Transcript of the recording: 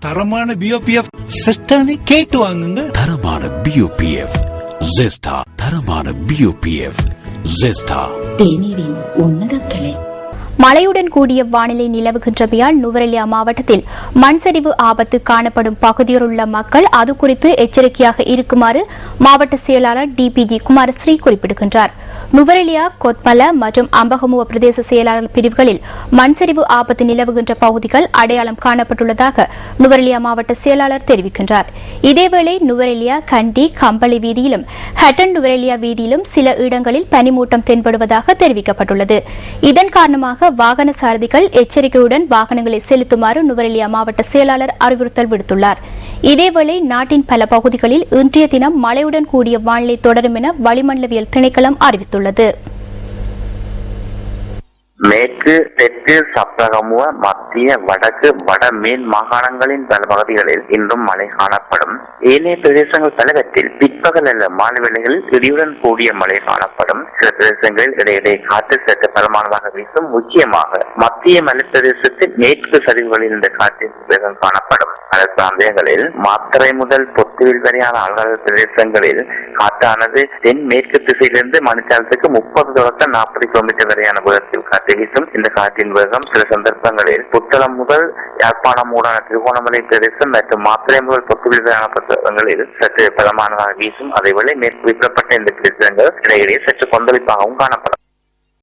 தரமான பிஓபிஎஃப் சிஸ்டர்னு கேட்டு வாங்குங்க. தரமான பியூபிஎஃப் ஜெஸ்டா தரமான பியூபிஎஃப் ஜெஸ்டா தேநீரின் உன்னத கிளை. மழையுடன் கூடிய வானிலை நிலவுகின்றமையால் நுவரெலியா மாவட்டத்தில் மண் சரிவு ஆபத்து காணப்படும் பகுதியில் உள்ள மக்கள் அது குறித்து எச்சரிக்கையாக இருக்குமாறு மாவட்ட செயலாளர் டிபிஜி குமாரஸ்ரீ குறிப்பிடுகின்றார். நுவரெலியா கொத்மல மற்றும் அம்பகமுவ பிரதேச செயலாளர் பிரிவுகளில் மண் சரிவு ஆபத்து நிலவுகின்ற பகுதிகள் அடையாளம் காணப்பட்டுள்ளதாக நுவரெலியா மாவட்ட செயலாளர் தெரிவிக்கின்றார். இதேவேளை நுவரெலியா கண்டி கம்பளி வீதியிலும் ஹட்டன் நுவரெலியா வீதியிலும் சில இடங்களில் பனிமூட்டம் தென்படுவதாக தெரிவிக்கப்பட்டுள்ளது. இதன் காரணமாக வாகன சாரதிகள் எச்சரிக்கையுடன் வாகனங்களை செலுத்துமாறு நுவரெலியா மாவட்ட செயலாளர் அறிவுறுத்தல் விடுத்துள்ளார். இதேவேளை நாட்டின் பல பகுதிகளில் இன்றைய தினம் மழையுடன் கூடிய வானிலை தொடரும் என வளிமண்டலவியல் திணைக்களம் அறிவித்துள்ளது. மேற்கு தெற்கு சப்ரகமுவ மத்திய வடக்கு வட மேல் மாகாணங்களின் பல பகுதிகளில் இன்றும் மழை காணப்படும். ஏனைய பிரதேசங்கள் பலவற்றில் பிற்பகல் அல்ல மாலை வேளைகளில் இடியுடன் கூடிய மழை காணப்படும். சில பிரதேசங்களில் இடையிடையே காற்று சற்று பலமானதாக வீசும். முக்கியமாக மத்திய மலைப்பிரதேசத்தில் மேற்கு சரிவுகளில் இந்த காற்றின் வேகம் காணப்படும். பல பிராந்தியங்களில் மாத்திரை முதல் பொத்துவில் வரையான அலகாத பிரதேசங்களில் காற்றானது தென் மேற்கு திசையிலிருந்து மணித்தாளத்துக்கு முப்பது தொடக்க நாற்பது கிலோமீட்டர் வரையான வேகத்தில் காற்று வீசும். இந்த காற்றின் வேகம் சில சந்தர்ப்பங்களில் புத்தளம் முதல் யாழ்ப்பாணம் ஊடான திருகோணமலை பிரதேசம் மற்றும் மாத்திரை முதல் பொத்துவில் வரையான பிரதேசங்களில் சற்று பலமானதாக வீசும். அதேவேளை மேற்கு வீசப்பட்ட இந்த பிரதேசங்கள் இடையிடையே சற்று கொந்தளிப்பாகவும் காணப்படும்.